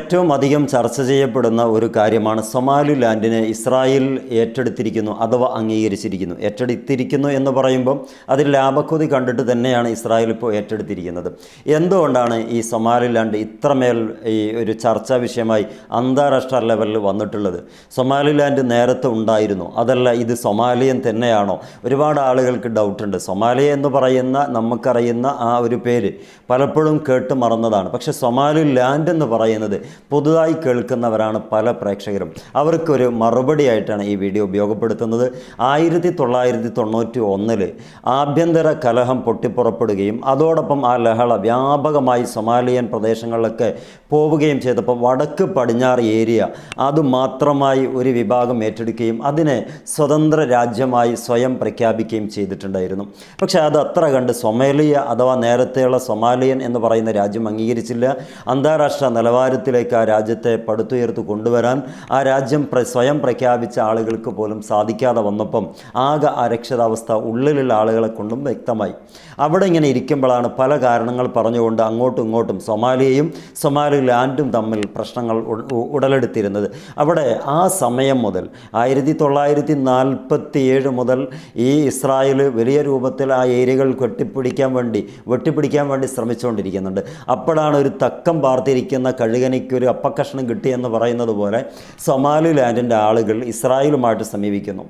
ഏറ്റവും അധികം ചർച്ച ചെയ്യപ്പെടുന്ന ഒരു കാര്യമാണ് സൊമാലി ലാൻഡിനെ ഇസ്രായേൽ ഏറ്റെടുത്തിരിക്കുന്നു അഥവാ അംഗീകരിച്ചിരിക്കുന്നു. ഏറ്റെടുത്തിരിക്കുന്നു എന്ന് പറയുമ്പം അതിൽ ലാഭക്കൊതി കണ്ടിട്ട് തന്നെയാണ് ഇസ്രായേൽ ഇപ്പോൾ ഏറ്റെടുത്തിരിക്കുന്നത്. എന്തുകൊണ്ടാണ് ഈ സൊമാലി ലാൻഡ് ഇത്രമേൽ ഈ ഒരു ചർച്ചാ വിഷയമായി അന്താരാഷ്ട്ര ലെവലിൽ വന്നിട്ടുള്ളത്? സൊമാലി ലാൻഡ് നേരത്തെ ഉണ്ടായിരുന്നു. അതല്ല ഇത് സൊമാലിയൻ തന്നെയാണോ? ഒരുപാട് ആളുകൾക്ക് ഡൗട്ടുണ്ട്. സൊമാലിയ എന്ന് പറയുന്ന നമുക്കറിയുന്ന ആ ഒരു പേര് പലപ്പോഴും കേട്ട് മറന്നതാണ്. പക്ഷേ സൊമാലി ലാൻഡ് എന്ന് പറയുന്നത് പുതുതായി കേൾക്കുന്നവരാണ് പല പ്രേക്ഷകരും. അവർക്കൊരു മറുപടിയായിട്ടാണ് ഈ വീഡിയോ ഉപയോഗപ്പെടുത്തുന്നത്. ആയിരത്തി തൊള്ളായിരത്തി തൊണ്ണൂറ്റി ഒന്നിൽ ആഭ്യന്തര കലഹം പൊട്ടിപ്പുറപ്പെടുകയും അതോടൊപ്പം ആ ലഹള വ്യാപകമായി സൊമാലിയൻ പ്രദേശങ്ങളിലൊക്കെ പോവുകയും ചെയ്തപ്പോൾ വടക്ക് പടിഞ്ഞാറ് ഏരിയ അതുമാത്രമായി ഒരു വിഭാഗം ഏറ്റെടുക്കുകയും അതിനെ സ്വതന്ത്ര രാജ്യമായി സ്വയം പ്രഖ്യാപിക്കുകയും ചെയ്തിട്ടുണ്ടായിരുന്നു. പക്ഷേ അത് അത്ര കണ്ട് സൊമാലിയ അഥവാ നേരത്തെയുള്ള സൊമാലിയൻ എന്ന് പറയുന്ന രാജ്യം അംഗീകരിച്ചില്ല. അന്താരാഷ്ട്ര നിലവാരത്തിലേക്ക് ആ രാജ്യത്തെ പടുത്തുയർത്ത് കൊണ്ടുവരാൻ ആ രാജ്യം സ്വയം പ്രഖ്യാപിച്ച ആളുകൾക്ക് പോലും സാധിക്കാതെ വന്നപ്പം ആകെ അരക്ഷിതാവസ്ഥ ഉള്ളിലുള്ള ആളുകളെ കൊണ്ടും വ്യക്തമായി. അവിടെ ഇങ്ങനെ ഇരിക്കുമ്പോഴാണ് പല കാരണങ്ങൾ പറഞ്ഞുകൊണ്ട് അങ്ങോട്ടും ഇങ്ങോട്ടും സൊമാലിയയും സൊമാലി ലാൻഡും തമ്മിൽ പ്രശ്നങ്ങൾ ഉടലെടുത്തിരുന്നത്. അവിടെ ആ സമയം മുതൽ ആയിരത്തി തൊള്ളായിരത്തി നാൽപ്പത്തി ഏഴ് മുതൽ ഈ ഇസ്രായേൽ വലിയ രൂപത്തിൽ ആ ഏരിയകൾ കെട്ടിപ്പിടിക്കാൻ വേണ്ടി വെട്ടിപ്പിടിക്കാൻ വേണ്ടി ശ്രമിച്ചുകൊണ്ടിരിക്കുന്നുണ്ട്. അപ്പോഴാണ് ഒരു തക്കം പാർത്തിരിക്കുന്ന കഴുകനിക്ക് ഒരു അപ്പക്കഷ്ണം കിട്ടിയെന്ന് പറയുന്നത് പോലെ സൊമാലി ലാൻഡിന്റെ ആളുകൾ ഇസ്രായേലുമായിട്ട് സമീപിക്കുന്നു.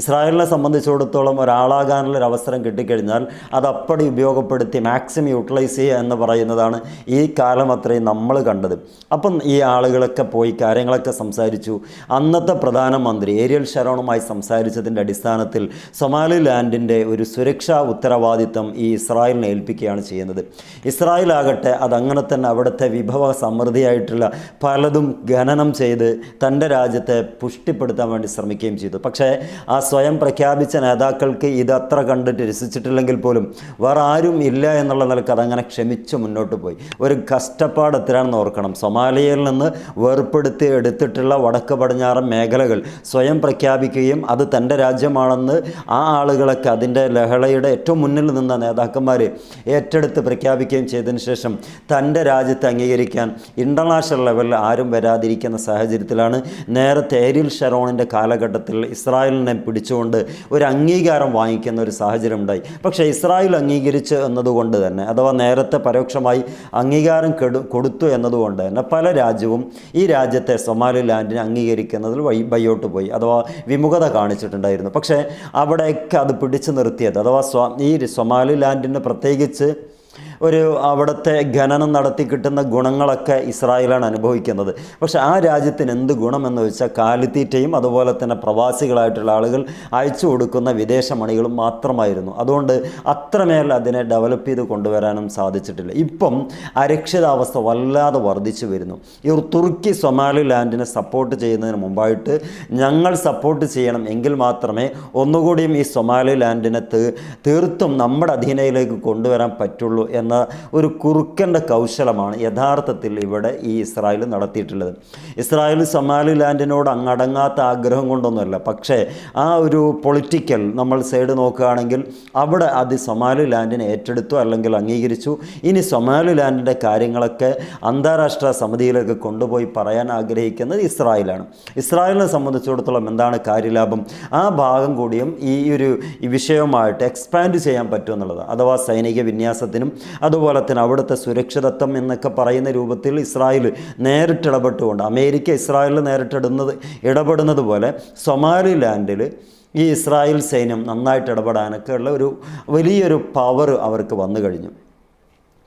ഇസ്രായേലിനെ സംബന്ധിച്ചിടത്തോളം ഒരാളാകാനുള്ള ഒരു അവസരം കിട്ടിക്കഴിഞ്ഞാൽ അത് അപ്പടി ഉപയോഗപ്പെടുത്തി മാക്സിമം യൂട്ടിലൈസ് ചെയ്യുക എന്ന് പറയുന്നതാണ് ഈ കാലം അത്രയും നമ്മൾ കണ്ടത്. അപ്പം ഈ ആളുകളൊക്കെ പോയി കാര്യങ്ങളൊക്കെ സംസാരിച്ചു. അന്നത്തെ പ്രധാനമന്ത്രി ഏരിയൽ ഷരോണുമായി സംസാരിച്ചതിന്റെ അടിസ്ഥാനത്തിൽ സൊമാലി ലാൻഡിന്റെ ഒരു സുരക്ഷാ ഉത്തരവാദിത്തം ഈ ഇസ്രായേലിനെ ഏൽപ്പിക്കുകയാണ് ചെയ്യുന്നത്. ഇസ്രായേൽ ആകട്ടെ അതങ്ങനെ തന്നെ അവിടുത്തെ വിഭവ സമൃദ്ധിയായിട്ടുള്ള പലതും ഖനനം ചെയ്ത് തന്റെ രാജ്യത്തെ പുഷ്ടിപ്പെടുത്താൻ വേണ്ടി ശ്രമിക്കുകയും ചെയ്തു. പക്ഷേ ആ സ്വയം പ്രഖ്യാപിച്ച നേതാക്കൾക്ക് ഇത് അത്ര കണ്ടിട്ട് രസിച്ചിട്ടില്ലെങ്കിൽ പോലും വേറെ ആരും ഇല്ല എന്നുള്ള നിലയ്ക്ക് അതങ്ങനെ ക്ഷമിച്ച് മുന്നോട്ട് പോയി. ഒരു കഷ്ടപ്പാട് എത്രയാണെന്ന് ഓർക്കണം. സൊമാലിയയിൽ നിന്ന് വേർപ്പെടുത്തി എടുത്തിട്ടുള്ള വടക്ക് പടിഞ്ഞാറൻ മേഖലകൾ സ്വയം പ്രഖ്യാപിക്കുകയും അത് തന്റെ രാജ്യമാണെന്ന് ആ ആളുകളൊക്കെ അതിന്റെ ലഹളയുടെ ഏറ്റവും മുന്നിൽ നിന്ന നേതാക്കന്മാർ ഏറ്റെടുത്ത് പ്രഖ്യാപിക്കുകയും ചെയ്തതിന് ശേഷം തന്റെ രാജ്യത്തെ അംഗീകരിക്കാൻ ഇന്റർനാഷണൽ ലെവലിൽ ആരും വരാതിരിക്കുന്ന സാഹചര്യത്തിലാണ് നേരത്തെ ഏരിൽ ഷെറോണിന്റെ കാലഘട്ടത്തിൽ ഇസ്രായേലിനെ പിടിച്ചുകൊണ്ട് ഒരു അംഗീകാരം വാങ്ങിക്കുന്ന ഒരു സാഹചര്യം ഉണ്ടായി. പക്ഷേ ഇസ്രായേൽ അംഗീകരിച്ച് എന്നതുകൊണ്ട് തന്നെ അഥവാ നേരത്തെ പരോക്ഷമായി അംഗീകാരം കെടു കൊടുത്തു എന്നതുകൊണ്ട് തന്നെ പല രാജ്യവും ഈ രാജ്യത്തെ സൊമാലി ലാൻഡിനെ അംഗീകരിക്കുന്നതിൽ വൈ ബയ്യോട്ട് പോയി അഥവാ വിമുഖത കാണിച്ചിട്ടുണ്ടായിരുന്നു. പക്ഷേ അവിടെയൊക്കെ അത് പിടിച്ചു നിർത്തിയത് അഥവാ സ്വ ഈ സൊമാലി ലാൻഡിന് പ്രത്യേകിച്ച് ഒരു അവിടുത്തെ ഖനനം നടത്തി കിട്ടുന്ന ഗുണങ്ങളൊക്കെ ഇസ്രായേലാണ് അനുഭവിക്കുന്നത്. പക്ഷേ ആ രാജ്യത്തിന് എന്ത് ഗുണമെന്ന് വെച്ചാൽ കാലിത്തീറ്റയും അതുപോലെ തന്നെ പ്രവാസികളായിട്ടുള്ള ആളുകൾ അയച്ചു കൊടുക്കുന്ന വിദേശ മണികളും മാത്രമായിരുന്നു. അതുകൊണ്ട് അത്രമേൽ അതിനെ ഡെവലപ്പ് ചെയ്ത് കൊണ്ടുവരാനും സാധിച്ചിട്ടില്ല. ഇപ്പം അരക്ഷിതാവസ്ഥ വല്ലാതെ വർദ്ധിച്ചു വരുന്നു. ഈ തുർക്കി സൊമാലി ലാൻഡിനെ സപ്പോർട്ട് ചെയ്യുന്നതിന് മുമ്പായിട്ട് ഞങ്ങൾ സപ്പോർട്ട് ചെയ്യണം എങ്കിൽ മാത്രമേ ഒന്നുകൂടിയും ഈ സൊമാലി ലാൻഡിനെ തീർത്തും നമ്മുടെ അധീനയിലേക്ക് കൊണ്ടുവരാൻ പറ്റുള്ളൂ ഒരു കുറുക്കന്റെ കൗശലമാണ് യഥാർത്ഥത്തിൽ ഇവിടെ ഈ ഇസ്രായേൽ നടത്തിയിട്ടുള്ളത്. ഇസ്രായേൽ സൊമാലി ലാൻഡിനോട് അങ്ങടങ്ങാത്ത ആഗ്രഹം കൊണ്ടൊന്നുമല്ല. പക്ഷേ ആ ഒരു പൊളിറ്റിക്കൽ നമ്മൾ സൈഡ് നോക്കുകയാണെങ്കിൽ അവിടെ അത് സൊമാലി ലാൻഡിനെ ഏറ്റെടുത്തു അല്ലെങ്കിൽ അംഗീകരിച്ചു. ഇനി സൊമാലി ലാൻഡിന്റെ കാര്യങ്ങളൊക്കെ അന്താരാഷ്ട്ര സമിതിയിലേക്ക് കൊണ്ടുപോയി പറയാൻ ആഗ്രഹിക്കുന്നത് ഇസ്രായേലാണ്. ഇസ്രായേലിനെ സംബന്ധിച്ചിടത്തോളം എന്താണ് കാര്യലാഭം? ആ ഭാഗം കൂടിയും ഈ ഒരു വിഷയവുമായിട്ട് എക്സ്പാൻഡ് ചെയ്യാൻ പറ്റുമെന്നുള്ളത്. അഥവാ സൈനിക വിന്യാസത്തിനും അതുപോലെ തന്നെ അവിടുത്തെ സുരക്ഷിതത്വം എന്നൊക്കെ പറയുന്ന രൂപത്തിൽ ഇസ്രായേൽ നേരിട്ട് ഇടപെട്ടുകൊണ്ട് അമേരിക്ക ഇസ്രായേലിൽ നേരിട്ടിടുന്നത് ഇടപെടുന്നത് പോലെ സൊമാലിലാൻഡിൽ ഈ ഇസ്രായേൽ സൈന്യം നന്നായിട്ട് ഇടപെടാനൊക്കെ ഉള്ള ഒരു വലിയൊരു പവർ അവർക്ക് വന്നു കഴിഞ്ഞു.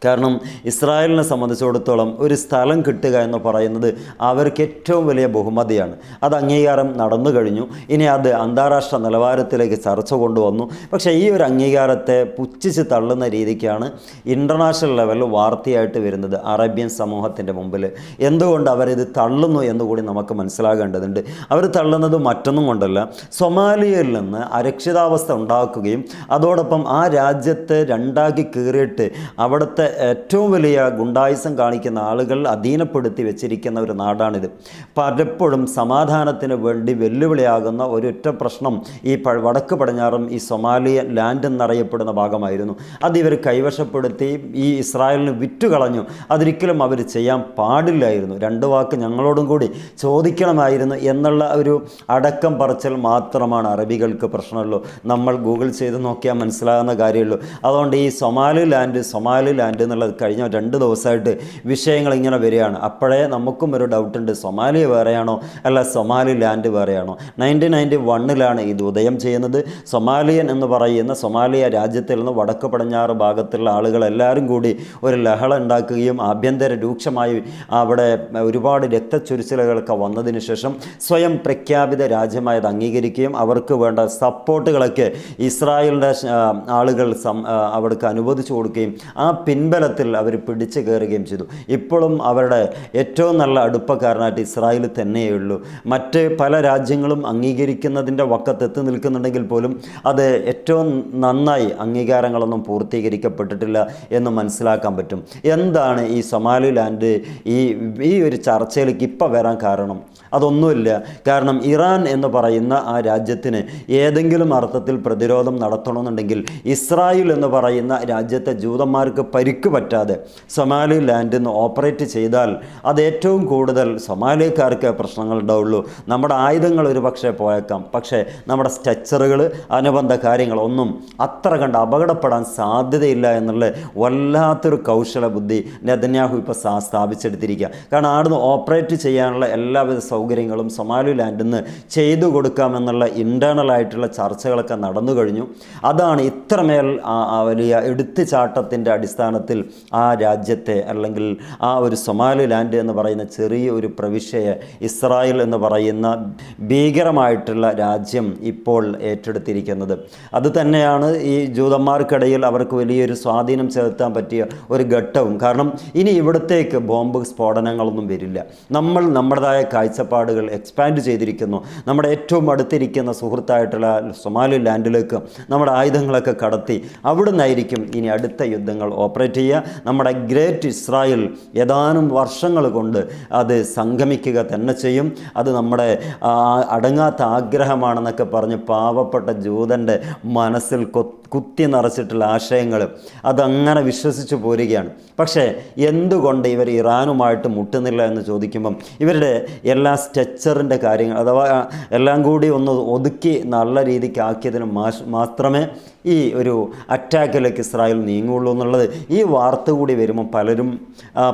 കാരണം ഇസ്രായേലിനെ സംബന്ധിച്ചിടത്തോളം ഒരു സ്ഥലം കിട്ടുക എന്ന് പറയുന്നത് അവർക്ക് ഏറ്റവും വലിയ ബഹുമതിയാണ്. അത് അംഗീകാരം നടന്നു കഴിഞ്ഞു. ഇനി അത് അന്താരാഷ്ട്ര നിലവാരത്തിലേക്ക് ചർച്ച കൊണ്ടുവന്നു. പക്ഷേ ഈ ഒരു അംഗീകാരത്തെ പുച്ഛിച്ച് തള്ളുന്ന രീതിക്കാണ് ഇന്റർനാഷണൽ ലെവലിൽ വാർത്തയായിട്ട് വരുന്നത് അറേബ്യൻ സമൂഹത്തിന്റെ മുമ്പിൽ. എന്തുകൊണ്ട് അവരിത് തള്ളുന്നു എന്നുകൂടി നമുക്ക് മനസ്സിലാകേണ്ടതുണ്ട്. അവർ തള്ളുന്നത് മറ്റൊന്നും കൊണ്ടല്ല. സൊമാലിയയിൽ നിന്ന് അരക്ഷിതാവസ്ഥ ഉണ്ടാക്കുകയും അതോടൊപ്പം ആ രാജ്യത്തെ രണ്ടാക്കി കീറിയിട്ട് അവിടുത്തെ ഏറ്റവും വലിയ ഗുണ്ടായുസം കാണിക്കുന്ന ആളുകൾ അധീനപ്പെടുത്തി വെച്ചിരിക്കുന്ന ഒരു നാടാണിത്. പലപ്പോഴും സമാധാനത്തിന് വേണ്ടി വെല്ലുവിളിയാകുന്ന ഒരൊറ്റ പ്രശ്നം ഈ വടക്ക് പടിഞ്ഞാറും ഈ സൊമാലിയ ലാൻഡ് എന്നറിയപ്പെടുന്ന ഭാഗമായിരുന്നു. അത് ഇവർ കൈവശപ്പെടുത്തി ഈ ഇസ്രായേലിന് വിറ്റുകളഞ്ഞു. അതൊരിക്കലും അവർ ചെയ്യാൻ പാടില്ലായിരുന്നു. രണ്ട് വാക്ക് ഞങ്ങളോടും കൂടി ചോദിക്കണമായിരുന്നു എന്നുള്ള ഒരു അടക്കം പറച്ചൽ മാത്രമാണ് അറബികൾക്ക് പ്രശ്നമുള്ളൂ. നമ്മൾ ഗൂഗിൾ ചെയ്ത് നോക്കിയാൽ മനസ്സിലാകുന്ന കാര്യമുള്ളൂ. അതുകൊണ്ട് ഈ സൊമാലി ലാൻഡ് സൊമാലി ലാൻഡ് എന്നുള്ളത് കഴിഞ്ഞ രണ്ട് ദിവസമായിട്ട് വിഷയങ്ങൾ ഇങ്ങനെ വരികയാണ്. അപ്പോഴേ നമുക്കും ഒരു ഡൗട്ടുണ്ട് സൊമാലിയ വേറെയാണോ? അല്ല സൊമാലി ലാൻഡ് വേറെയാണോ? നയന്റീൻ നയന്റി വണ്ണിലാണ് ഇത് ഉദയം ചെയ്യുന്നത്. സൊമാലിയൻ എന്ന് പറയുന്ന സൊമാലിയ രാജ്യത്തിൽ നിന്ന് വടക്ക് പടിഞ്ഞാറ് ഭാഗത്തുള്ള ആളുകളെല്ലാവരും കൂടി ഒരു ലഹള ഉണ്ടാക്കുകയും ആഭ്യന്തര രൂക്ഷമായി അവിടെ ഒരുപാട് രക്തച്ചൊരിച്ചിലുകളൊക്കെ വന്നതിന് ശേഷം സ്വയം പ്രഖ്യാപിത രാജ്യമായത് അംഗീകരിക്കുകയും അവർക്ക് വേണ്ട സപ്പോർട്ടുകളൊക്കെ ഇസ്രായേലിന്റെ ആളുകൾ സം അവർക്ക് അനുവദിച്ചു കൊടുക്കുകയും ആ പിൻബലത്തിൽ അവർ പിടിച്ചു കയറുകയും ചെയ്തു. ഇപ്പോഴും അവരുടെ ഏറ്റവും നല്ല അടുപ്പക്കാരനായിട്ട് ഇസ്രായേൽ തന്നെയേ ഉള്ളൂ മറ്റ് പല രാജ്യങ്ങളും അംഗീകരിക്കുന്നതിന്റെ വക്കത്തെത്തി നിൽക്കുന്നുണ്ടെങ്കിൽ പോലും അത് ഏറ്റവും നന്നായി അംഗീകാരങ്ങളൊന്നും പൂർത്തീകരിക്കപ്പെട്ടിട്ടില്ല എന്ന് മനസ്സിലാക്കാൻ പറ്റും. എന്താണ് ഈ സൊമാലി ലാൻഡ് ഈ ഈ ഒരു ചർച്ചയിലേക്ക് ഇപ്പോൾ വരാൻ കാരണം? അതൊന്നുമില്ല. കാരണം ഇറാൻ എന്ന് പറയുന്ന ആ രാജ്യത്തിന് ഏതെങ്കിലും അർത്ഥത്തിൽ പ്രതിരോധം നടത്തണമെന്നുണ്ടെങ്കിൽ ഇസ്രായേൽ എന്ന് പറയുന്ന രാജ്യത്തെ ജൂതന്മാർക്ക് പരിക്ക് പറ്റാതെ സൊമാലി ലാൻഡിൽ നിന്ന് ഓപ്പറേറ്റ് ചെയ്താൽ അത് ഏറ്റവും കൂടുതൽ സൊമാലിയക്കാർക്ക് പ്രശ്നങ്ങൾ ഉണ്ടാവുള്ളൂ. നമ്മുടെ ആയുധങ്ങൾ ഒരു പക്ഷേ പോയേക്കാം. പക്ഷേ നമ്മുടെ സ്ട്രക്ചറുകൾ അനുബന്ധ കാര്യങ്ങളൊന്നും അത്ര കണ്ട് അപകടപ്പെടാൻ സാധ്യതയില്ല എന്നുള്ള വല്ലാത്തൊരു കൗശല ബുദ്ധി നെതന്യാഹു ഇപ്പോൾ സ്ഥാ സ്ഥാപിച്ചെടുത്തിരിക്കുക കാരണം അവിടുന്ന് ഓപ്പറേറ്റ് ചെയ്യാനുള്ള എല്ലാവിധ സൗകര്യങ്ങളും സൊമാലി ലാൻഡിൽ നിന്ന് ചെയ്തു കൊടുക്കാമെന്നുള്ള ഇന്റേർണൽ ആയിട്ടുള്ള ചർച്ചകളൊക്കെ നടന്നു കഴിഞ്ഞു. അതാണ് ഇത്രമേൽ വലിയ എടുത്തുചാട്ടത്തിന്റെ അടിസ്ഥാനത്തിൽ ആ രാജ്യത്തെ അല്ലെങ്കിൽ ആ ഒരു സൊമാലി ലാൻഡ് എന്ന് പറയുന്ന ചെറിയ ഒരു പ്രവിശ്യയെ ഇസ്രായേൽ എന്ന് പറയുന്ന ഭീകരമായിട്ടുള്ള രാജ്യം ഇപ്പോൾ ഏറ്റെടുത്തിരിക്കുന്നത്. അതുതന്നെയാണ് ഈ ജൂതന്മാർക്കിടയിൽ അവർക്ക് വലിയൊരു സ്വാധീനം ചെലുത്താൻ പറ്റിയ ഒരു ഘട്ടവും. കാരണം ഇനി ഇവിടത്തേക്ക് ബോംബ് സ്ഫോടനങ്ങളൊന്നും വരില്ല. നമ്മൾ നമ്മുടേതായ കാഴ്ചപ്പാടുകൾ എക്സ്പാൻഡ് ചെയ്തിരിക്കുന്നു. നമ്മുടെ ഏറ്റവും അടുത്തിരിക്കുന്ന സുഹൃത്തായിട്ടുള്ള സൊമാലി ലാൻഡിലേക്ക് നമ്മുടെ ആയുധങ്ങളൊക്കെ കടത്തി അവിടെ നിന്നായിരിക്കും ഇനി അടുത്ത യുദ്ധങ്ങൾ ഓപ്പറേറ്റ് ചെയ്യുക നമ്മുടെ ഗ്രേറ്റ് ഇസ്രായേൽ ഏതാനും വർഷങ്ങൾ കൊണ്ട് അത് സംഗമിക്കുക തന്നെ ചെയ്യും. അത് നമ്മുടെ അടങ്ങാത്ത ആഗ്രഹമാണെന്നൊക്കെ പറഞ്ഞ് പാവപ്പെട്ട ജൂതന്റെ മനസ്സിൽ കുത്തി നിറച്ചിട്ടുള്ള ആശയങ്ങൾ അതങ്ങനെ വിശ്വസിച്ച് പോരുകയാണ്. പക്ഷേ എന്തുകൊണ്ട് ഇവർ ഇറാനുമായിട്ട് മുട്ടുന്നില്ല എന്ന് ചോദിക്കുമ്പം ഇവരുടെ എല്ലാ സ്ട്രക്ചറിന്റെ കാര്യങ്ങൾ അഥവാ എല്ലാം കൂടി ഒന്ന് ഒതുക്കി നല്ല രീതിക്ക് ആക്കിയതിന് മാത്രമേ ഈ ഒരു അറ്റാക്കിലേക്ക് ഇസ്രായേൽ നീങ്ങുള്ളൂ എന്നുള്ളത് ഈ വാർത്ത കൂടി വരുമ്പോൾ പലരും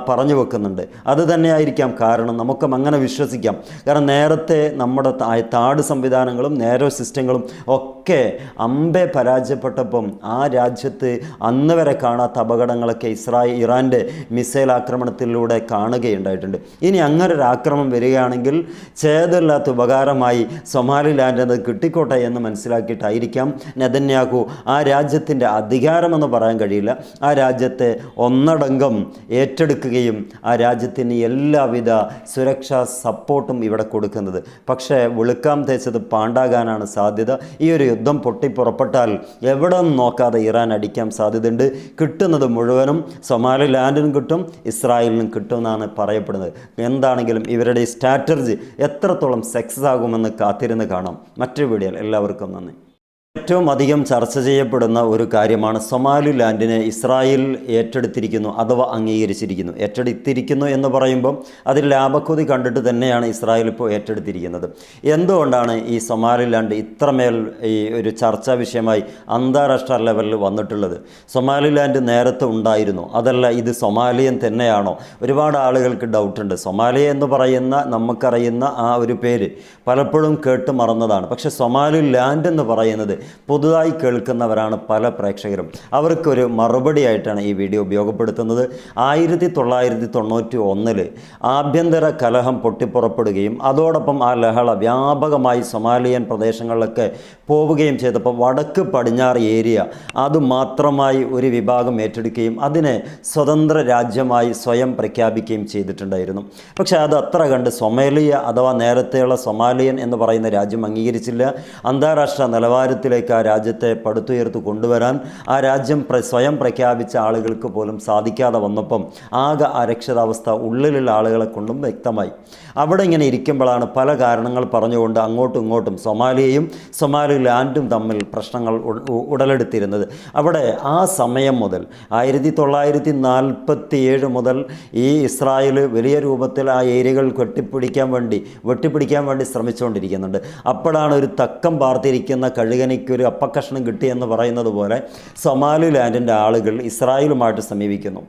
പറഞ്ഞു വെക്കുന്നുണ്ട്. അത് തന്നെയായിരിക്കാം കാരണം നമുക്കും അങ്ങനെ വിശ്വസിക്കാം. കാരണം നേരത്തെ നമ്മുടെ താട് സംവിധാനങ്ങളും നേരോ സിസ്റ്റങ്ങളും ഒക്കെ അമ്പെ പരാജയപ്പെട്ടപ്പം ആ രാജ്യത്ത് അന്ന് വരെ കാണാത്ത അപകടങ്ങളൊക്കെ ഇസ്രായേൽ ഇറാന്റെ മിസൈൽ ആക്രമണത്തിലൂടെ കാണുകയുണ്ടായിട്ടുണ്ട്. ഇനി അങ്ങനെ ഒരു ആക്രമണം വരികയാണെങ്കിൽ ചേതല്ലാത്ത ഉപകാരമായി സൊമാലി ലാൻഡ് എന്നത് കിട്ടിക്കോട്ടെ എന്ന് മനസ്സിലാക്കിയിട്ടായിരിക്കാം നെതന്യാഹു ആ രാജ്യത്തിന്റെ അധികാരമെന്ന് പറയാൻ കഴിയില്ല. ആ രാജ്യത്തെ ഒന്നടങ്കം ഏറ്റെടുക്കുകയും ആ രാജ്യത്തിന് എല്ലാവിധ സുരക്ഷാ സപ്പോർട്ടും ഇവിടെ കൊടുക്കുന്നത്. പക്ഷേ വെളുക്കാം തേച്ചത് പാണ്ടാകാനാണ് സാധ്യത. ഈ ഒരു യുദ്ധം പൊട്ടിപ്പുറപ്പെട്ടാൽ എവിടെ നോക്കാതെ ഇറാൻ അടിക്കാൻ സാധ്യതയുണ്ട്? കിട്ടുന്നത് മുഴുവനും സൊമാലി ലാൻഡിനും കിട്ടും ഇസ്രായേലിനും കിട്ടും എന്നാണ് പറയപ്പെടുന്നത്. എന്താണെങ്കിലും ഇവരുടെ സ്ട്രാറ്റജി എത്രത്തോളം സക്സസ് ആകുമെന്ന് കാത്തിരുന്ന് കാണാം. മറ്റൊരു വീഡിയോയിൽ എല്ലാവർക്കും നന്ദി. ഏറ്റവും അധികം ചർച്ച ചെയ്യപ്പെടുന്ന ഒരു കാര്യമാണ് സൊമാലി ലാൻഡിനെ ഇസ്രായേൽ ഏറ്റെടുത്തിരിക്കുന്നു അഥവാ അംഗീകരിച്ചിരിക്കുന്നു. ഏറ്റെടുത്തിരിക്കുന്നു എന്ന് പറയുമ്പം അതിൽ ലാഭക്കൊതി കണ്ടിട്ട് തന്നെയാണ് ഇസ്രായേൽ ഇപ്പോൾ ഏറ്റെടുത്തിരിക്കുന്നത്. എന്തുകൊണ്ടാണ് ഈ സൊമാലി ലാൻഡ് ഇത്രമേൽ ഈ ഒരു ചർച്ചാ വിഷയമായി അന്താരാഷ്ട്ര ലെവലിൽ വന്നിട്ടുള്ളത്? സൊമാലി ലാൻഡ് നേരത്തെ ഉണ്ടായിരുന്നു. അതല്ല ഇത് സൊമാലിയൻ തന്നെയാണോ? ഒരുപാട് ആളുകൾക്ക് ഡൗട്ടുണ്ട്. സൊമാലിയ എന്ന് പറയുന്ന നമുക്കറിയുന്ന ആ ഒരു പേര് പലപ്പോഴും കേട്ട് മറന്നതാണ്. പക്ഷേ സൊമാലി ലാൻഡ് എന്ന് പറയുന്നത് പുതുതായി കേൾക്കുന്നവരാണ് പല പ്രേക്ഷകരും. അവർക്കൊരു മറുപടിയായിട്ടാണ് ഈ വീഡിയോ ഉപയോഗപ്പെടുത്തുന്നത്. ആയിരത്തി തൊള്ളായിരത്തി തൊണ്ണൂറ്റി ഒന്നിൽ ആഭ്യന്തര കലഹം പൊട്ടിപ്പുറപ്പെടുകയും അതോടൊപ്പം ആ ലഹള വ്യാപകമായി സൊമാലിയൻ പ്രദേശങ്ങളിലൊക്കെ പോവുകയും ചെയ്തപ്പോൾ വടക്ക് പടിഞ്ഞാറ് ഏരിയ അത് മാത്രമായി ഒരു വിഭാഗം ഏറ്റെടുക്കുകയും അതിനെ സ്വതന്ത്ര രാജ്യമായി സ്വയം പ്രഖ്യാപിക്കുകയും ചെയ്തിട്ടുണ്ടായിരുന്നു. പക്ഷേ അത് അത്ര കണ്ട് സൊമാലിയ അഥവാ നേരത്തെയുള്ള സൊമാലിയൻ എന്ന് പറയുന്ന രാജ്യം അംഗീകരിച്ചില്ല. അന്താരാഷ്ട്ര നിലവാരത്തിൽ ഉന്നതികളിലേക്ക് ആ രാജ്യത്തെ പടുത്തുയർത്ത് കൊണ്ടുവരാൻ ആ രാജ്യം സ്വയം പ്രഖ്യാപിച്ച ആളുകൾക്ക് പോലും സാധിക്കാതെ വന്നപ്പം ആകെ അരക്ഷിതാവസ്ഥ ഉള്ളിലുള്ള ആളുകളെ കൊണ്ടും വ്യക്തമായി. അവിടെ ഇങ്ങനെ ഇരിക്കുമ്പോഴാണ് പല കാരണങ്ങൾ പറഞ്ഞുകൊണ്ട് അങ്ങോട്ടും ഇങ്ങോട്ടും സൊമാലിയയും സൊമാലി ലാൻഡും തമ്മിൽ പ്രശ്നങ്ങൾ ഉടലെടുത്തിരുന്നത്. അവിടെ ആ സമയം മുതൽ ആയിരത്തി തൊള്ളായിരത്തി നാൽപ്പത്തി ഏഴ് മുതൽ ഈ ഇസ്രായേൽ വലിയ രൂപത്തിൽ ആ ഏരിയകൾ കെട്ടിപ്പിടിക്കാൻ വേണ്ടി വെട്ടിപ്പിടിക്കാൻ വേണ്ടി ശ്രമിച്ചുകൊണ്ടിരിക്കുന്നുണ്ട്. അപ്പോഴാണ് ഒരു തക്കം പാർത്തിരിക്കുന്ന കഴുകനിക്ക് ഒരു അപ്പക്കഷ്ണം കിട്ടിയെന്ന് പറയുന്നത് പോലെ സൊമാലി ലാൻഡിന്റെ ആളുകൾ ഇസ്രായേലുമായിട്ട് സമീപിക്കുന്നു.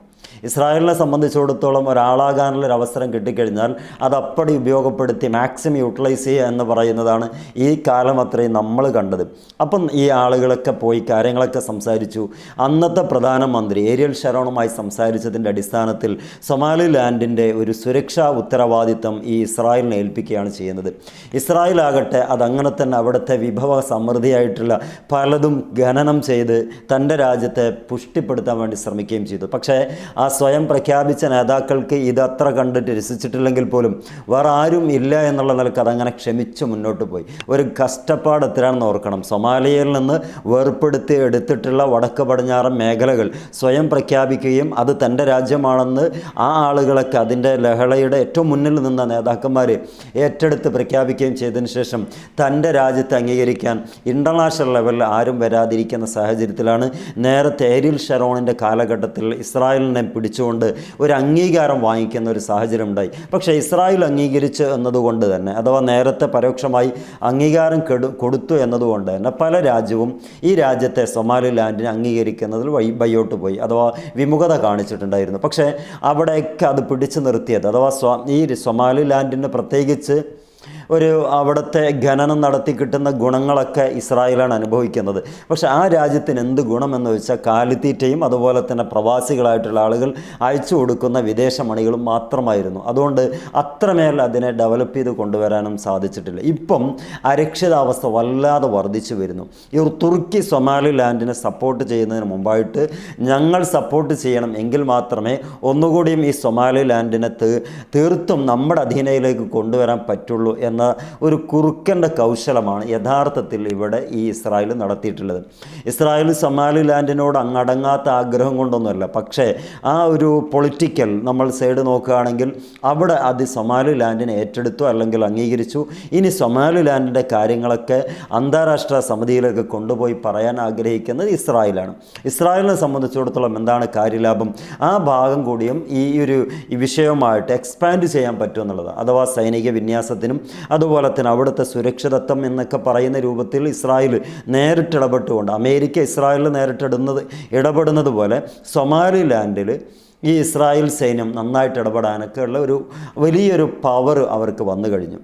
ഇസ്രായേലിനെ സംബന്ധിച്ചിടത്തോളം ഒരാളാകാനുള്ള ഒരു അവസരം കിട്ടിക്കഴിഞ്ഞാൽ അത് അപ്പടി ഉപയോഗപ്പെടുത്തി മാക്സിമം യൂട്ടിലൈസ് ചെയ്യുക എന്ന് പറയുന്നതാണ് ഈ കാലം അത്രയും നമ്മൾ കണ്ടത്. അപ്പം ഈ ആളുകളൊക്കെ പോയി കാര്യങ്ങളൊക്കെ സംസാരിച്ചു. അന്നത്തെ പ്രധാനമന്ത്രി ഏരിയൽ ഷെറോണുമായി സംസാരിച്ചതിന്റെ അടിസ്ഥാനത്തിൽ സൊമാലി ലാൻഡിന്റെ ഒരു സുരക്ഷാ ഉത്തരവാദിത്തം ഈ ഇസ്രായേലിനെ ഏൽപ്പിക്കുകയാണ് ചെയ്യുന്നത്. ഇസ്രായേൽ ആകട്ടെ അതങ്ങനെ തന്നെ അവിടുത്തെ വിഭവ സമൃദ്ധിയായിട്ടുള്ള പലതും ഖനനം ചെയ്ത് തന്റെ രാജ്യത്തെ പുഷ്ടിപ്പെടുത്താൻ വേണ്ടി ശ്രമിക്കുകയും ചെയ്തു. പക്ഷേ ആ സ്വയം പ്രഖ്യാപിച്ച നേതാക്കൾക്ക് ഇത് അത്ര കണ്ടിട്ട് രസിച്ചിട്ടില്ലെങ്കിൽ പോലും വേറെ ആരും ഇല്ല എന്നുള്ള നിലയ്ക്ക് അതങ്ങനെ ക്ഷമിച്ച് മുന്നോട്ട് പോയി. ഒരു കഷ്ടപ്പാട് എത്രയാണെന്ന് ഓർക്കണം. സൊമാലിയയിൽ നിന്ന് വേർപ്പെടുത്തി എടുത്തിട്ടുള്ള വടക്ക് പടിഞ്ഞാറൻ മേഖലകൾ സ്വയം പ്രഖ്യാപിക്കുകയും അത് തന്റെ രാജ്യമാണെന്ന് ആ ആളുകളൊക്കെ അതിന്റെ ലഹളയുടെ ഏറ്റവും മുന്നിൽ നിന്ന നേതാക്കന്മാർ ഏറ്റെടുത്ത് പ്രഖ്യാപിക്കുകയും ചെയ്തതിന് ശേഷം തന്റെ രാജ്യത്തെ അംഗീകരിക്കാൻ ഇന്റർനാഷണൽ ലെവലിൽ ആരും വരാതിരിക്കുന്ന സാഹചര്യത്തിലാണ് നേരത്തെ ഏരിൽ ഷെറോണിന്റെ കാലഘട്ടത്തിൽ ഇസ്രായേലിനെ പിടിച്ചുകൊണ്ട് ഒരു അംഗീകാരം വാങ്ങിക്കുന്ന ഒരു സാഹചര്യം ഉണ്ടായി. പക്ഷേ ഇസ്രായേൽ അംഗീകരിച്ച് എന്നതുകൊണ്ട് തന്നെ അഥവാ നേരത്തെ പരോക്ഷമായി അംഗീകാരം കെടു കൊടുത്തു എന്നതുകൊണ്ട് തന്നെ പല രാജ്യവും ഈ രാജ്യത്തെ സൊമാലി ലാൻഡിനെ അംഗീകരിക്കുന്നതിൽ വൈ ബയ്യോട്ട് പോയി അഥവാ വിമുഖത കാണിച്ചിട്ടുണ്ടായിരുന്നു. പക്ഷേ അവിടെയൊക്കെ അത് പിടിച്ചു നിർത്തിയത് അഥവാ സ്വ ഈ സൊമാലി ലാൻഡിന് പ്രത്യേകിച്ച് ഒരു അവിടുത്തെ ഖനനം നടത്തി കിട്ടുന്ന ഗുണങ്ങളൊക്കെ ഇസ്രായേലാണ് അനുഭവിക്കുന്നത്. പക്ഷേ ആ രാജ്യത്തിന് എന്ത് ഗുണമെന്ന് വെച്ചാൽ കാലിത്തീറ്റയും അതുപോലെ തന്നെ പ്രവാസികളായിട്ടുള്ള ആളുകൾ അയച്ചു കൊടുക്കുന്ന വിദേശ മണികളും മാത്രമായിരുന്നു. അതുകൊണ്ട് അത്രമേൽ അതിനെ ഡെവലപ്പ് ചെയ്ത് കൊണ്ടുവരാനും സാധിച്ചിട്ടില്ല. ഇപ്പം അരക്ഷിതാവസ്ഥ വല്ലാതെ വർദ്ധിച്ചു വരുന്നു. ഈ തുർക്കി സൊമാലി ലാൻഡിനെ സപ്പോർട്ട് ചെയ്യുന്നതിന് മുമ്പായിട്ട് ഞങ്ങൾ സപ്പോർട്ട് ചെയ്യണം എങ്കിൽ മാത്രമേ ഒന്നുകൂടിയും ഈ സൊമാലി ലാൻഡിനെ തീർത്തും നമ്മുടെ അധീനയിലേക്ക് കൊണ്ടുവരാൻ പറ്റുള്ളൂ എന്ന ഒരു കുറുക്കന്റെ കൗശലമാണ് യഥാർത്ഥത്തിൽ ഇവിടെ ഈ ഇസ്രായേൽ നടത്തിയിട്ടുള്ളത്. ഇസ്രായേൽ സൊമാലി ലാൻഡിനോട് അങ്ങടങ്ങാത്ത ആഗ്രഹം കൊണ്ടൊന്നുമല്ല. പക്ഷേ ആ ഒരു പൊളിറ്റിക്കൽ നമ്മൾ സൈഡ് നോക്കുകയാണെങ്കിൽ അവിടെ അത് സൊമാലി ലാൻഡിനെ ഏറ്റെടുത്തു അല്ലെങ്കിൽ അംഗീകരിച്ചു. ഇനി സൊമാലി ലാൻഡിന്റെ കാര്യങ്ങളൊക്കെ അന്താരാഷ്ട്ര സമിതിയിലേക്ക് കൊണ്ടുപോയി പറയാൻ ആഗ്രഹിക്കുന്നത് ഇസ്രായേലാണ്. ഇസ്രായേലിനെ സംബന്ധിച്ചിടത്തോളം എന്താണ് കാര്യലാഭം? ആ ഭാഗം കൂടിയും ഈ ഒരു വിഷയവുമായിട്ട് എക്സ്പാൻഡ് ചെയ്യാൻ പറ്റുമെന്നുള്ളത് അഥവാ സൈനിക വിന്യാസത്തിനും അതുപോലെ തന്നെ അവിടുത്തെ സുരക്ഷിതത്വം എന്നൊക്കെ പറയുന്ന രൂപത്തിൽ ഇസ്രായേൽ നേരിട്ട് ഇടപെട്ടുകൊണ്ട് അമേരിക്ക ഇസ്രായേലിൽ നേരിട്ടിടുന്നത് ഇടപെടുന്നത് പോലെ സൊമാലി ലാൻഡിൽ ഈ ഇസ്രായേൽ സൈന്യം നന്നായിട്ട് ഇടപെടാനൊക്കെ ഉള്ള ഒരു വലിയൊരു പവർ അവർക്ക് വന്നു കഴിഞ്ഞു.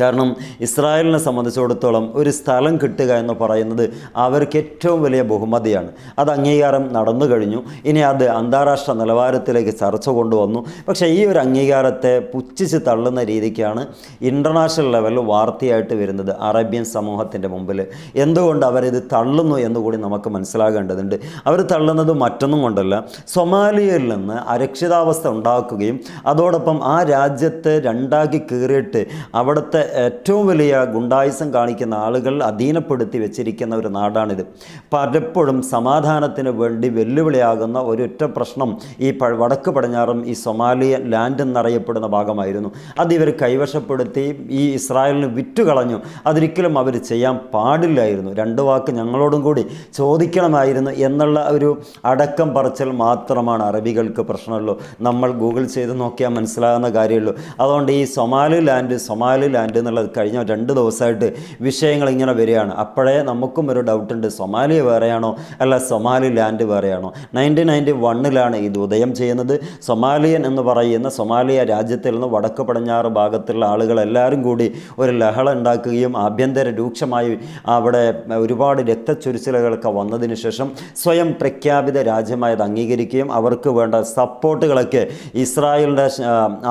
കാരണം ഇസ്രായേലിനെ സംബന്ധിച്ചിടത്തോളം ഒരു സ്ഥലം കിട്ടുക എന്ന് പറയുന്നത് അവർക്ക് ഏറ്റവും വലിയ ബഹുമതിയാണ്. അത് അംഗീകാരം നടന്നു കഴിഞ്ഞു. ഇനി അത് അന്താരാഷ്ട്ര നിലവാരത്തിലേക്ക് ചർച്ച കൊണ്ടുവന്നു. പക്ഷേ ഈ ഒരു അംഗീകാരത്തെ പുച്ഛിച്ച് തള്ളുന്ന രീതിക്കാണ് ഇന്റർനാഷണൽ ലെവലിൽ വാർത്തയായിട്ട് വരുന്നത് അറേബ്യൻ സമൂഹത്തിന്റെ മുമ്പിൽ എന്തുകൊണ്ട് അവരിത് തള്ളുന്നു എന്നുകൂടി നമുക്ക് മനസ്സിലാകേണ്ടതുണ്ട്. അവർ തള്ളുന്നത് മറ്റൊന്നും കൊണ്ടല്ല. സൊമാലിയയിൽ നിന്ന് അരക്ഷിതാവസ്ഥ ഉണ്ടാക്കുകയും അതോടൊപ്പം ആ രാജ്യത്തെ രണ്ടാക്കി കീറിയിട്ട് അവിടുത്തെ ഏറ്റവും വലിയ ഗുണ്ടായുസം കാണിക്കുന്ന ആളുകൾ അധീനപ്പെടുത്തി വെച്ചിരിക്കുന്ന ഒരു നാടാണിത്. പലപ്പോഴും സമാധാനത്തിന് വേണ്ടി വെല്ലുവിളിയാകുന്ന ഒരൊറ്റ പ്രശ്നം ഈ വടക്ക് പടിഞ്ഞാറും ഈ സൊമാലിയ ലാൻഡ് എന്നറിയപ്പെടുന്ന ഭാഗമായിരുന്നു. അത് ഇവർ കൈവശപ്പെടുത്തി ഈ ഇസ്രായേലിന് വിറ്റുകളഞ്ഞു. അതൊരിക്കലും അവർ ചെയ്യാൻ പാടില്ലായിരുന്നു. രണ്ട് വാക്ക് ഞങ്ങളോടും കൂടി ചോദിക്കണമായിരുന്നു എന്നുള്ള ഒരു അടക്കം പറച്ചൽ മാത്രമാണ് അറബികൾക്ക് പ്രശ്നമുള്ളൂ. നമ്മൾ ഗൂഗിൾ ചെയ്ത് നോക്കിയാൽ മനസ്സിലാകുന്ന കാര്യമുള്ളൂ. അതുകൊണ്ട് ഈ സൊമാലി ലാൻഡ് സൊമാലി ലാൻഡ് എന്നുള്ളത് കഴിഞ്ഞ രണ്ട് ദിവസമായിട്ട് വിഷയങ്ങൾ ഇങ്ങനെ വരികയാണ്. അപ്പോഴേ നമുക്കും ഒരു ഡൗട്ട് ഉണ്ട്. സൊമാലിയ വേറെയാണോ? അല്ല സൊമാലി ലാൻഡ് വേറെയാണോ? നയന്റീൻ നയന്റി വണ്ണിലാണ് ഇത് ഉദയം ചെയ്യുന്നത്. സൊമാലിയൻ എന്ന് പറയുന്ന സൊമാലിയ രാജ്യത്തിൽ നിന്ന് വടക്ക് പടിഞ്ഞാറ് ഭാഗത്തുള്ള ആളുകളെല്ലാവരും കൂടി ഒരു ലഹള ഉണ്ടാക്കുകയും ആഭ്യന്തര രൂക്ഷമായി അവിടെ ഒരുപാട് രക്തച്ചൊരിച്ചിലുകളൊക്കെ വന്നതിന് ശേഷം സ്വയം പ്രഖ്യാപിത രാജ്യമായത് അംഗീകരിക്കുകയും അവർക്ക് വേണ്ട സപ്പോർട്ടുകളൊക്കെ ഇസ്രായേലിന്റെ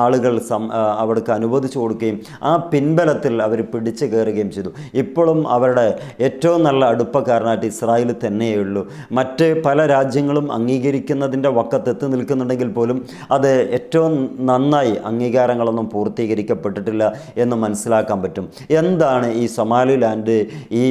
ആളുകൾ സം അവർക്ക് അനുവദിച്ചു കൊടുക്കുകയും ആ പിൻബലം പിൻബലത്തിൽ അവർ പിടിച്ചു കയറുകയും ചെയ്തു. ഇപ്പോഴും അവരുടെ ഏറ്റവും നല്ല അടുപ്പക്കാരനായിട്ട് ഇസ്രായേൽ തന്നെയേ ഉള്ളൂ മറ്റ് പല രാജ്യങ്ങളും അംഗീകരിക്കുന്നതിന്റെ വക്കത്തെത്തി നിൽക്കുന്നുണ്ടെങ്കിൽ പോലും അത് ഏറ്റവും നന്നായി അംഗീകാരങ്ങളൊന്നും പൂർത്തീകരിക്കപ്പെട്ടിട്ടില്ല എന്ന് മനസ്സിലാക്കാൻ പറ്റും. എന്താണ് ഈ സൊമാലിലാൻഡ് ഈ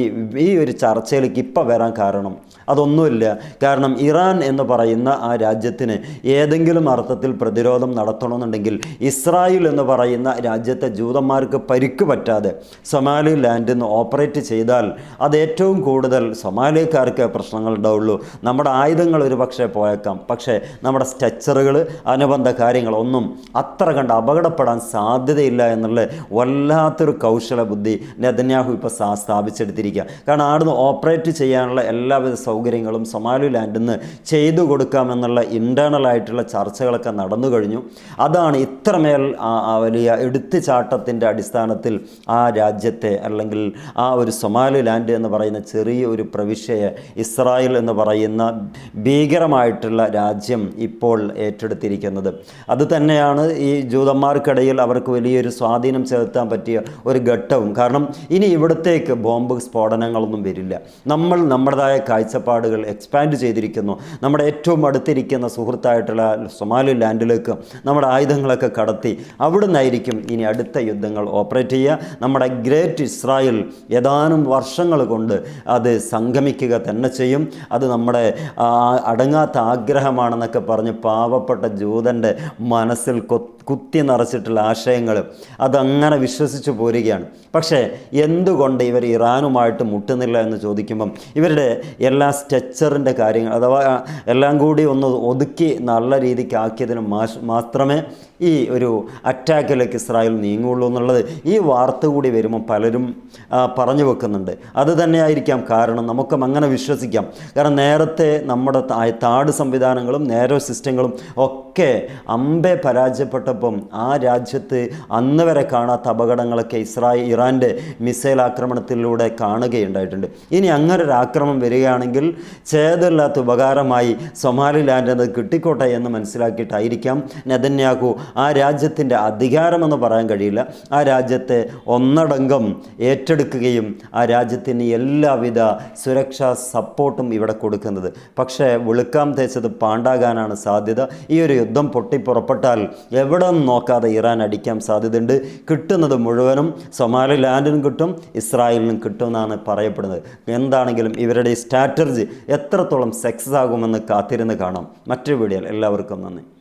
ഈ ഒരു ചർച്ചയിലേക്ക് ഇപ്പോൾ വരാൻ കാരണം? അതൊന്നുമില്ല. കാരണം ഇറാൻ എന്ന് പറയുന്ന ആ രാജ്യത്തിന് ഏതെങ്കിലും അർത്ഥത്തിൽ പ്രതിരോധം നടത്തണമെന്നുണ്ടെങ്കിൽ ഇസ്രായേൽ എന്ന് പറയുന്ന രാജ്യത്തെ ജൂതന്മാർക്ക് പരിക്ക് പറ്റാതെ സൊമാലി ലാൻഡിൽ നിന്ന് ഓപ്പറേറ്റ് ചെയ്താൽ അത് ഏറ്റവും കൂടുതൽ സൊമാലിയക്കാർക്ക് പ്രശ്നങ്ങൾ ഉണ്ടാവുള്ളൂ. നമ്മുടെ ആയുധങ്ങൾ ഒരു പക്ഷേ പോയേക്കാം. പക്ഷേ നമ്മുടെ സ്ട്രക്ചറുകൾ അനുബന്ധ കാര്യങ്ങളൊന്നും അത്ര കണ്ട് അപകടപ്പെടാൻ സാധ്യതയില്ല എന്നുള്ള വല്ലാത്തൊരു കൗശല ബുദ്ധി നെതന്യാഹു ഇപ്പോൾ സ്ഥാപിച്ചെടുത്തിരിക്കുക. കാരണം അവിടുന്ന് ഓപ്പറേറ്റ് ചെയ്യാനുള്ള എല്ലാവിധ സൗകര്യങ്ങളും സൊമാലി ലാൻഡിൽ നിന്ന് ചെയ്തു കൊടുക്കാമെന്നുള്ള ഇന്റേർണലായിട്ടുള്ള ചർച്ചകളൊക്കെ നടന്നു കഴിഞ്ഞു. അതാണ് ഇത്രമേൽ വലിയ എടുത്തുചാട്ടത്തിന്റെ അടിസ്ഥാനത്തിൽ ആ രാജ്യത്തെ അല്ലെങ്കിൽ ആ ഒരു സൊമാലി ലാൻഡ് എന്ന് പറയുന്ന ചെറിയ ഒരു പ്രവിശ്യയെ ഇസ്രായേൽ എന്ന് പറയുന്ന ഭീകരമായിട്ടുള്ള രാജ്യം ഇപ്പോൾ ഏറ്റെടുത്തിരിക്കുന്നത്. അതുതന്നെയാണ് ഈ ജൂതന്മാർക്കിടയിൽ അവർക്ക് വലിയൊരു സ്വാധീനം ചെലുത്താൻ പറ്റിയ ഒരു ഘട്ടവും. കാരണം ഇനി ഇവിടത്തേക്ക് ബോംബ് സ്ഫോടനങ്ങളൊന്നും വരില്ല. നമ്മൾ നമ്മുടേതായ കാഴ്ചപ്പാടുകൾ എക്സ്പാൻഡ് ചെയ്തിരിക്കുന്നു. നമ്മുടെ ഏറ്റവും അടുത്തിരിക്കുന്ന സുഹൃത്തായിട്ടുള്ള സൊമാലി ലാൻഡിലേക്ക് നമ്മുടെ ആയുധങ്ങളൊക്കെ കടത്തി അവിടുന്നായിരിക്കും ഇനി അടുത്ത യുദ്ധങ്ങൾ ഓപ്പറേറ്റ് ചെയ്യുക നമ്മുടെ ഗ്രേറ്റ് ഇസ്രായേൽ ഏതാനും വർഷങ്ങൾ കൊണ്ട് അത് സംഗമിക്കുക തന്നെ ചെയ്യും. അത് നമ്മുടെ അടങ്ങാത്ത ആഗ്രഹമാണെന്നൊക്കെ പറഞ്ഞ് പാവപ്പെട്ട ജൂതന്റെ മനസ്സിൽ കൊ- കുത്തി നിറച്ചിട്ടുള്ള ആശയങ്ങൾ അതങ്ങനെ വിശ്വസിച്ച് പോരുകയാണ്. പക്ഷേ എന്തുകൊണ്ട് ഇവർ ഇറാനുമായിട്ട് മുട്ടുന്നില്ല എന്ന് ചോദിക്കുമ്പം ഇവരുടെ എല്ലാ സ്ട്രക്ചറിന്റെ കാര്യങ്ങൾ അഥവാ എല്ലാം കൂടി ഒന്ന് ഒതുക്കി നല്ല രീതിക്ക് ആക്കിയതിന് മാത്രമേ ഈ ഒരു അറ്റാക്കിലേക്ക് ഇസ്രായേൽ നീങ്ങുള്ളൂ എന്നുള്ളത് ഈ വാർത്ത കൂടി വരുമ്പോൾ പലരും പറഞ്ഞു വെക്കുന്നുണ്ട്. അത് തന്നെയായിരിക്കാം കാരണം നമുക്കും അങ്ങനെ വിശ്വസിക്കാം. കാരണം നേരത്തെ നമ്മുടെ താട് സംവിധാനങ്ങളും നേരോ സിസ്റ്റങ്ങളും ഒക്കെ അമ്പെ പരാജയപ്പെട്ടപ്പം ആ രാജ്യത്ത് അന്ന് വരെ കാണാത്ത അപകടങ്ങളൊക്കെ ഇസ്രായേൽ ഇറാന്റെ മിസൈൽ ആക്രമണത്തിലൂടെ കാണുകയുണ്ടായിട്ടുണ്ട്. ഇനി അങ്ങനെ ഒരു ആക്രമണം വരികയാണെങ്കിൽ ചേതല്ലാത്ത ഉപകാരമായി സൊമാലി ലാൻഡ് അത് കിട്ടിക്കോട്ടെ എന്ന് മനസ്സിലാക്കിയിട്ടായിരിക്കാം നെതന്യാഹു. ആ രാജ്യത്തിന്റെ അധികാരമെന്ന് പറയാൻ കഴിയില്ല. ആ രാജ്യത്തെ ഒന്നടങ്കം ഏറ്റെടുക്കുകയും ആ രാജ്യത്തിന് എല്ലാവിധ സുരക്ഷാ സപ്പോർട്ടും ഇവിടെ കൊടുക്കുന്നത്. പക്ഷേ വെളുക്കാം തേച്ചത് പാണ്ടാകാനാണ് സാധ്യത. ഈ ഒരു യുദ്ധം പൊട്ടിപ്പുറപ്പെട്ടാൽ എവിടെ നിന്ന് നോക്കാതെ ഇറാൻ അടിക്കാൻ സാധ്യതയുണ്ട്. കിട്ടുന്നത് മുഴുവനും സൊമാലി ലാൻഡിനും കിട്ടും ഇസ്രായേലിനും കിട്ടുമെന്നാണ് പറയപ്പെടുന്നത്. എന്താണെങ്കിലും ഇവരുടെ സ്ട്രാറ്റജി എത്രത്തോളം സക്സസ് ആകുമെന്ന് കാത്തിരുന്ന് കാണാം. മറ്റൊരു വീഡിയോയിൽ എല്ലാവർക്കും നന്ദി.